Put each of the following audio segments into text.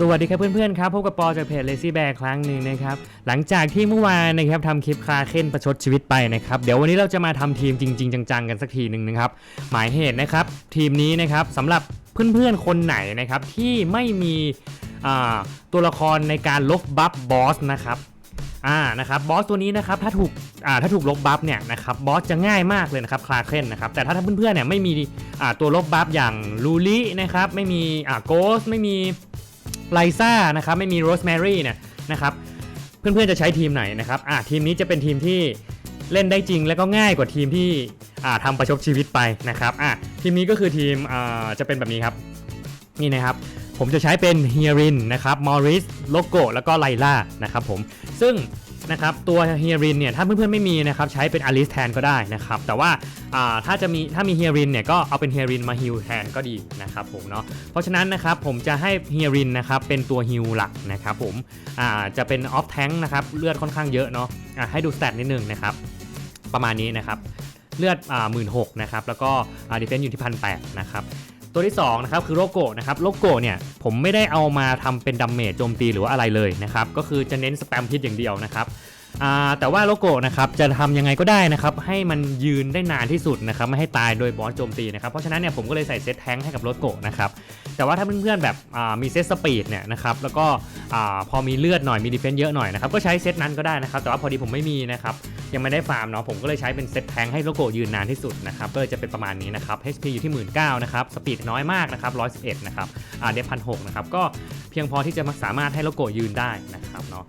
สวัสดีครับเพื่อนๆครับพบกับปอจากเพจ Lazy Bear ครั้งหนึ่งนะครับหลังจากที่เมื่อวานนะครับทำคลิปคาเค้นประชดชีวิตไปนะครับเดี๋ยววันนี้เราจะมาทำทีมจริง ๆ จังๆกันสักทีหนึ่งนะครับหมายเหตุนะครับทีมนี้นะครับสำหรับเพื่อนๆคนไหนนะครับที่ไม่มีตัวละครในการลบบัฟบอสนะครับอ่านะครับบอสตัวนี้นะครับถ้าถูกอ่าถ้าถูกลบบัฟเนี่ยนะครับบอสจะง่ายมากเลยนะครับคลาเคนนะครับแต่ถ้าท่าเพื่อนๆเนี่ยไม่มีอ่าตัวลบบัฟอย่างลูลินะครับไม่มีอ่าโกสไม่มี ไลซ่านะครับไม่มีโรสแมรี่เนี่ยนะครับเพื่อนๆจะใช้ทีมไหนนะครับอะทีมนี้จะเป็นทีมที่เล่นได้จริงและก็ง่ายกว่าทีมที่อ่าทำประชดชีวิตไปนะครับอะทีมนี้ก็คือทีมอ่าจะเป็นแบบนี้ครับนี่นะครับผมจะใช้เป็นเฮียรินนะครับมอริสโลโกแล้วก็ไลล่านะครับผมซึ่งนะครับตัวเฮียรินเนี่ยถ้าเพื่อนๆไม่มีนะครับใช้เป็นอลิสแทนก็ได้นะครับแต่ว่า ถ้าจะมีถ้ามีเฮียรินเนี่ยก็เอาเป็นเฮียรินมาฮิลแทนก็ดีนะครับผมเนาะเพราะฉะนั้นนะครับผมจะให้เฮียรินนะครับเป็นตัวฮิลหลักนะครับผมจะเป็นออฟแทงนะครับเลือดค่อนข้างเยอะเนาะะให้ดูสเตตนิดนึงนะครับประมาณนี้นะครับเลือดหมื่นหกนะครับแล้วก็ดิเฟนซ์อยู่ที่พันแปดนะครับตัวที่2นะครับคือโลโก้นะครับโลโก้เนี่ยผมไม่ได้เอามาทำเป็นดัมเมจโจมตีหรือว่าอะไรเลยนะครับก็คือจะเน้นสแปมพิษอย่างเดียวนะครับ แต่ว่าโลโก้นะครับจะทำยังไงก็ได้นะครับให้มันยืนได้นานที่สุดนะครับไม่ให้ตายโดยบอสโจมตีนะครับเพราะฉะนั้นเนี่ยผมก็เลยใส่เซตแทงค์ให้กับโลโก้นะครับแต่ว่าถ้าเพื่อนๆแบบมีเซตสปีดเนี่ยนะครับแล้วก็พอมีเลือดหน่อยมีดีเฟนซ์เยอะหน่อยนะครับก็ใช้เซตนั้นก็ได้นะครับแต่ว่าพอดีผมไม่มีนะครับยังไม่ได้ฟาร์มเนาะผมก็เลยใช้เป็นเซตแทงค์ให้โลโก้ยืนนานที่สุดนะครับก็เลยจะเป็นประมาณนี้นะครับ HP อยู่ที่ 1 9 0 0 0นะครับสปีดน้อยมากนะครับ111นะครับอ่าเดฟพันหนะครับก็เพียงพอที่จะสามารถให้โลโก้ยืนได้นะครับเนาะ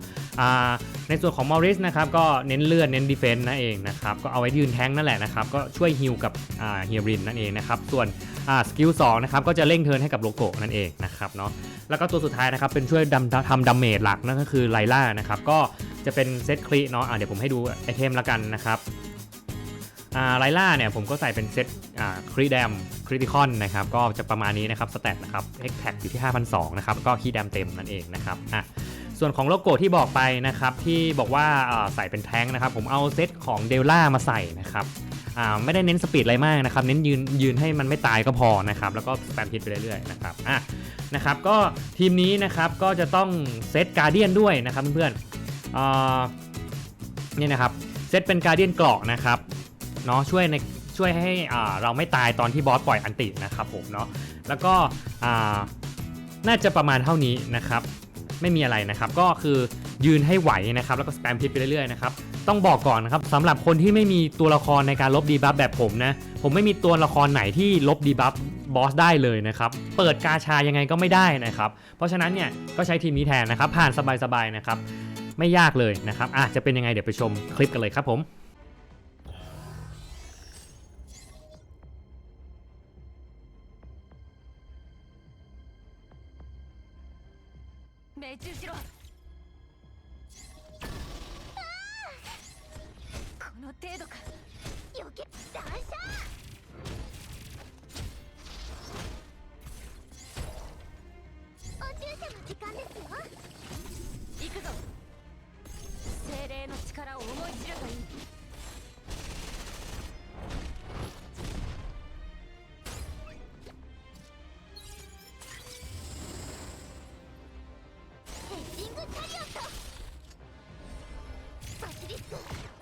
ในส่วนของมอริสนะครับก็เน้นเลือดเน้นดีเฟนต์นั่นเองนะครับก็เอาไว้ยืนแท้งนั่นแหละนะครับก็ช่วยฮิลกับเฮียรินนั่นเองนะครับส่วนสกิลสองนะครับก็จะเร่งเทิร์นให้กับโลโก้นั่นเองนะครับเนาะแล้วก็ตัวสุดท้ายนะครับเป็นช่วยทำดาเมจหลักนั่นก็คือไลล่านะครับก็จะเป็นเซตคลีเนาะอ่าเดี๋ยวผมให้ดูไอเทมละกันนะครับไลล่าเนี่ยผมก็ใส่เป็นเซตครีแดมคริติคอนนะครับก็จะประมาณนี้นะครับสแตทนะครับเอ็กแท็กอยู่ที่5,200นะครับก็คีแดมเต็มนั่นเองนะครับอะ ส่วนของโลโก้ที่บอกไปนะครับที่บอกว่าใส่เป็นแท้งนะครับผมเอาเซตของเดลล่ามาใส่นะครับไม่ได้เน้นสปีดอะไรมากนะครับเน้นยืนยืนให้มันไม่ตายก็พอนะครับแล้วก็แปมพิษไปเรื่อยๆนะครับอะนะครับก็ทีมนี้นะครับก็จะต้องเซตการเดียนด้วยนะครับเพื่อนๆนี่นะครับเซตเป็นการเดียนเกราะนะครับเนาะช่วยในช่วยให้เราไม่ตายตอนที่บอสปล่อยอันตินะครับผมเนาะแล้วก็น่าจะประมาณเท่านี้นะครับ ไม่มีอะไรนะครับ ก็คือยืนให้ไหวนะครับ แล้วก็สแปมพิษไปเรื่อยๆนะครับ ต้องบอกก่อนนะครับสำหรับคนที่ไม่มีตัวละครในการลบดีบัฟแบบผมนะ ผมไม่มีตัวละครไหนที่ลบดีบัฟบอสได้เลยนะครับ เปิดกาชายังไงก็ไม่ได้นะครับ เพราะฉะนั้นเนี่ยก็ใช้ทีมนี้แทนนะครับ ผ่านสบายๆนะครับ ไม่ยากเลยนะครับอะจะเป็นยังไงเดี๋ยวไปชมคลิปกันเลยครับผม 命中しろ。この程度か。よけ断射お注射の時間ですよ。行くぞ。精霊の力を思い知るがいい。Bir dur.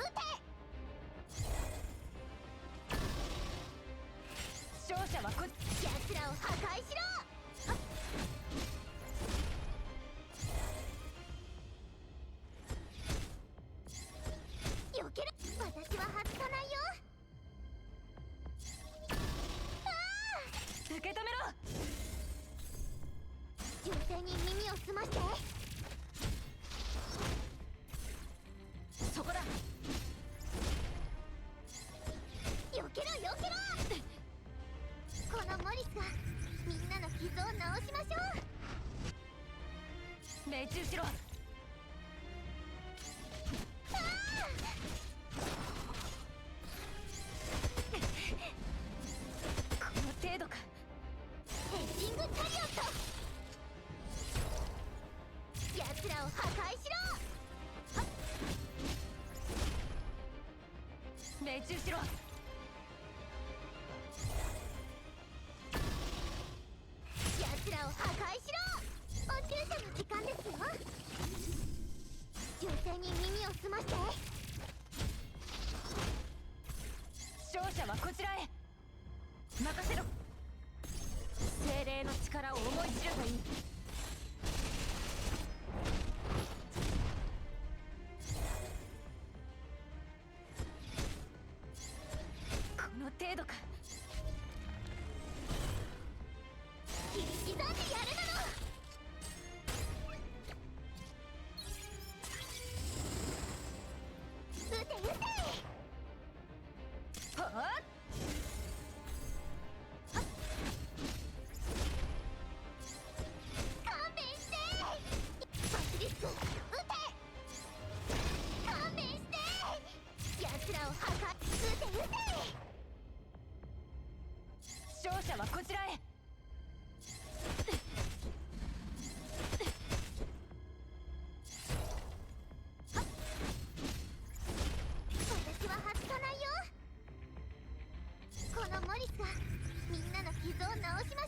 中しろこの程度かヘッディングキャリオット奴らを破壊しろ命中しろ。奴らを破壊しろ。補給車の時間ですよ。女性に耳を澄まして勝者はこちらへ。任せろ。精霊の力を思い知るがいいこの程度か。勝者はこちらへ。私は外さないよ。このモリスがみんなの傷を治しましょう。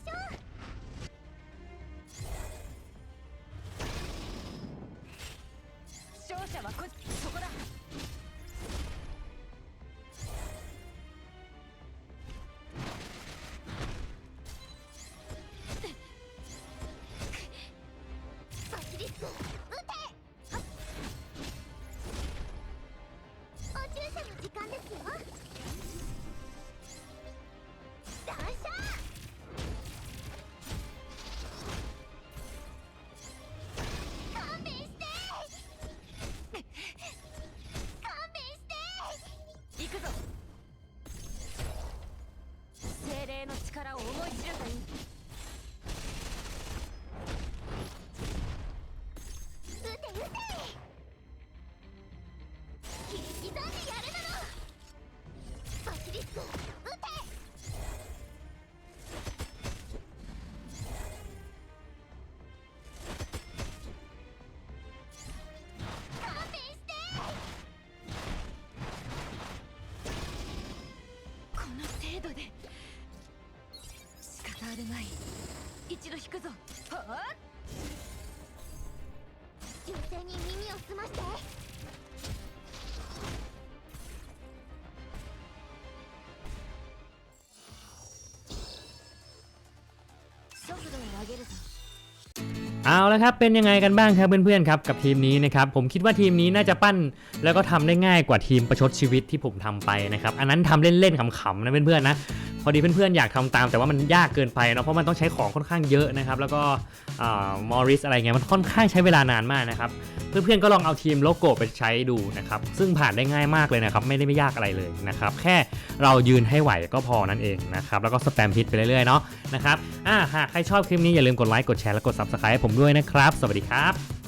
仕方あるまい。一度引くぞ。はあ？女性に耳を澄まして。 เอาละครับเป็นยังไงกันบ้างครับเพื่อนๆครับกับทีมนี้นะครับผมคิดว่าทีมนี้น่าจะปั้น แล้วก็ทำได้ง่ายกว่าทีมประชดชีวิตที่ผมทำไปนะครับอันนั้นทำเล่นๆขำๆนะเพื่อนๆนะพอดีเพื่อนๆอยากทำตามแต่ว่ามันยากเกินไปเนาะเพราะมันต้องใช้ของค่อนข้างเยอะนะครับแล้วก็มอริสอะไรเงี้ยมันค่อนข้างใช้เวลานานมากนะครับเพื่อนๆก็ลองเอาทีมโลโก้ไปใช้ดูนะครับซึ่งผ่านได้ง่ายมากเลยนะครับไม่ได้ไม่ยากอะไรเลยนะครับแค่เรายืนให้ไหวก็พอนั่นเองนะครับแล้วก็สแปมฮิตไปเรื่อยๆเนาะนะครับอ่าหากใครชอบคลิปนี้อย่าลืมกดไลค์กดแชร์และกด subscribe ให้ผมด้วยนะครับ สวัสดีครับ